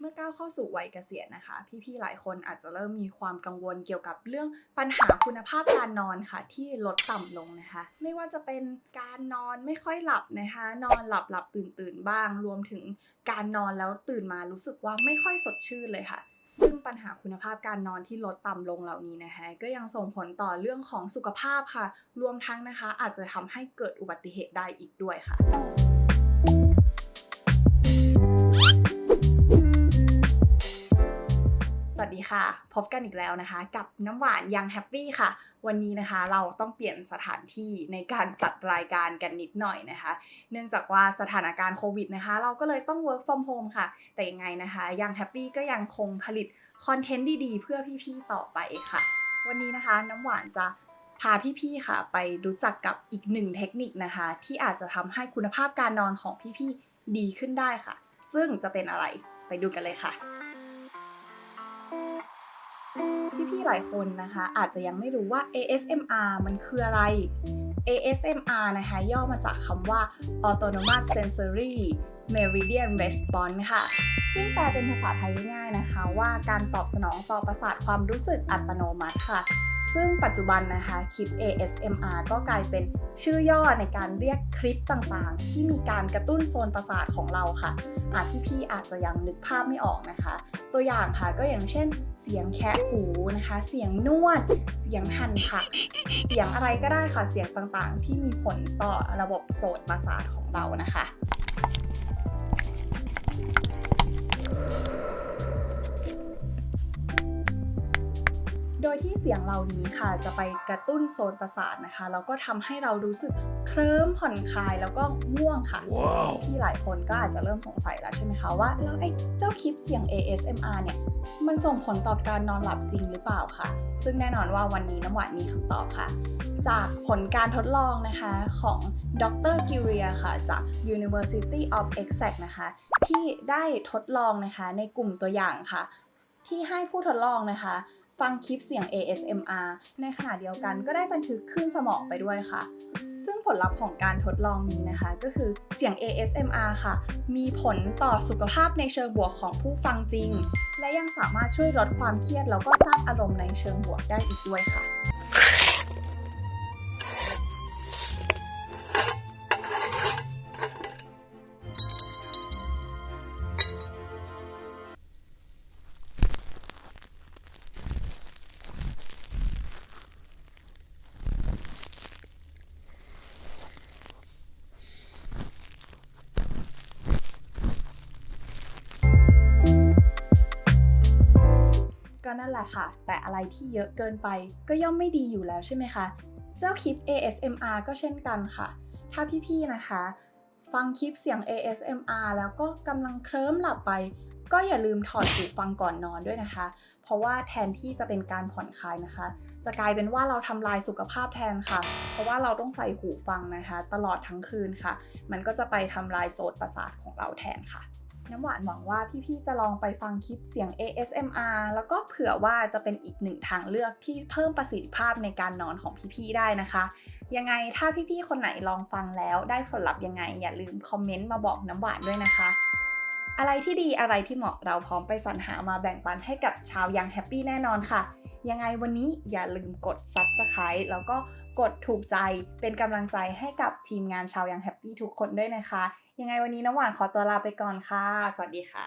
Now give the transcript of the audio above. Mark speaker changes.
Speaker 1: เมื่อก้าวเข้าสู่วัยเกษียณนะคะ พี่ๆหลายคนอาจจะเริ่มมีความกังวลเกี่ยวกับเรื่องปัญหาคุณภาพการนอนค่ะ ที่ลดต่ำลงนะคะ ไม่ว่าจะเป็นการนอนไม่ค่อยหลับนะคะ นอนหลับหลับตื่นตื่นบ้าง รวมถึงการนอนแล้วตื่นมารู้สึกว่าไม่ค่อยสดชื่นเลยค่ะซึ่งปัญหาคุณภาพการนอนที่ลดต่ำลงเหล่านี้นะคะก็ยังส่งผลต่อเรื่องของสุขภาพค่ะ รวมทั้งนะคะอาจจะทำให้เกิดอุบัติเหตุได้อีกด้วยค่ะ วัสดีค่ะ พบกันอีกแล้วนะคะ กับน้ำหวานยังแฮปปี้ค่ะ วันนี้นะคะเราต้องเปลี่ยนสถานที่ในการจัดรายการกันนิดหน่อยนะคะ เนื่องจากว่าสถานการณ์โควิดนะคะ เราก็เลยต้อง work from home ค่ะ แต่ยังไงนะคะ ยังแฮปปี้ก็ยังคงผลิตคอนเทนต์ดีๆ เพื่อพี่ๆต่อไปค่ะ วันนี้นะคะน้ำหวานจะพาพี่ๆค่ะ ไปรู้จักกับอีกหนึ่งเทคนิคนะคะ ที่อาจจะทำให้คุณภาพการนอนของพี่ๆดีขึ้นได้ค่ะ ซึ่งจะเป็นอะไรไปดูกันเลยค่ะ พี่ๆหลายคนนะคะ อาจจะยังไม่รู้ว่า ASMR มันคืออะไร ASMR นะคะย่อมาจากคำว่า Autonomous Sensory Meridian Response ค่ะ ซึ่งแปลเป็นภาษาไทยง่ายๆนะคะ ว่าการตอบสนองต่อประสาทความรู้สึกอัตโนมัติค่ะ ซึ่งปัจจุบันนะคะคลิป ASMR ก็กลายเป็นชื่อย่อในการเรียกคลิปต่างๆ ที่มีการกระตุ้นโซนประสาทของเราค่ะอาจพี่ๆอาจจะยังนึกภาพไม่ออกนะคะ ตัวอย่างค่ะก็อย่างเช่น เสียงแคะหูนะคะ เสียงนวด เสียงหั่นผัก เสียงอะไรก็ได้ค่ะเสียงต่างๆ ที่มีผลต่อระบบโสตประสาทของเรานะคะ สียงเหล่านี้ค่ะ จะไปกระตุ้นโซนประสาทนะคะ แล้วก็ทำให้เรารู้สึกเคลิ้มผ่อนคลายแล้วก็ง่วงค่ะ
Speaker 2: Wow.
Speaker 1: ที่หลายคนก็อาจจะเริ่มสงสัยแล้วใช่ไหมคะว่าแล้วไอ้เจ้าคลิปเสียง ASMR เนี่ย มันส่งผลต่อการนอนหลับจริงหรือเปล่าค่ะ ซึ่งแน่นอนว่าวันนี้น้ำหวานมีคำตอบค่ะ จากผลการทดลองนะคะของดรกิเรียค่ะ จาก University of Essex นะคะ ที่ได้ทดลองนะคะในกลุ่มตัวอย่างค่ะ ที่ให้ผู้ทดลองนะคะ ฟังคลิปเสียง ASMR ในขณะเดียวกันก็ได้บันทึกคลื่นสมองไปด้วยค่ะ ซึ่งผลลัพธ์ของการทดลองนี้นะคะ ก็คือเสียง ASMR ค่ะ มีผลต่อสุขภาพในเชิงบวกของผู้ฟังจริง และยังสามารถช่วยลดความเครียดแล้วก็สร้างอารมณ์ในเชิงบวกได้อีกด้วยค่ะ ก็นั่นแหละค่ะ แต่อะไรที่เยอะเกินไปก็ย่อมไม่ดีอยู่แล้วใช่ไหมคะ เจ้าคลิป ASMR ก็เช่นกันค่ะ ถ้าพี่ๆนะคะ ฟังคลิปเสียง ASMR แล้วก็กำลังเคลิ้มหลับไป ก็อย่าลืมถอดหูฟังก่อนนอนด้วยนะคะ เพราะว่าแทนที่จะเป็นการผ่อนคลายนะคะ จะกลายเป็นว่าเราทำลายสุขภาพแทนค่ะ เพราะว่าเราต้องใส่หูฟังนะคะ ตลอดทั้งคืนค่ะ มันก็จะไปทำลายโซนประสาทของเราแทนค่ะ น้ำหวานหวังว่าพี่ๆจะลองไปฟังคลิปเสียง ASMR แล้วก็เผื่อว่าจะเป็นอีกหนึ่งทางเลือกที่เพิ่มประสิทธิภาพในการนอนของพี่ๆได้นะคะ ยังไงถ้าพี่ๆคนไหนลองฟังแล้วได้ผลลัพธ์ยังไง อย่าลืมคอมเมนต์มาบอกน้ำหวานด้วยนะคะ อะไรที่ดีอะไรที่เหมาะเราพร้อมไปสรรหามาแบ่งปันให้กับชาวยังแฮปปี้แน่นอนค่ะ ยังไงวันนี้อย่าลืมกด Subscribe แล้วก็กดถูกใจเป็นกำลังใจให้กับทีมงานชาวยังแฮปปี้ทุกคนด้วยนะคะ ยังไงวันนี้น้ำหวานขอตัวลาไปก่อนค่ะ สวัสดีค่ะ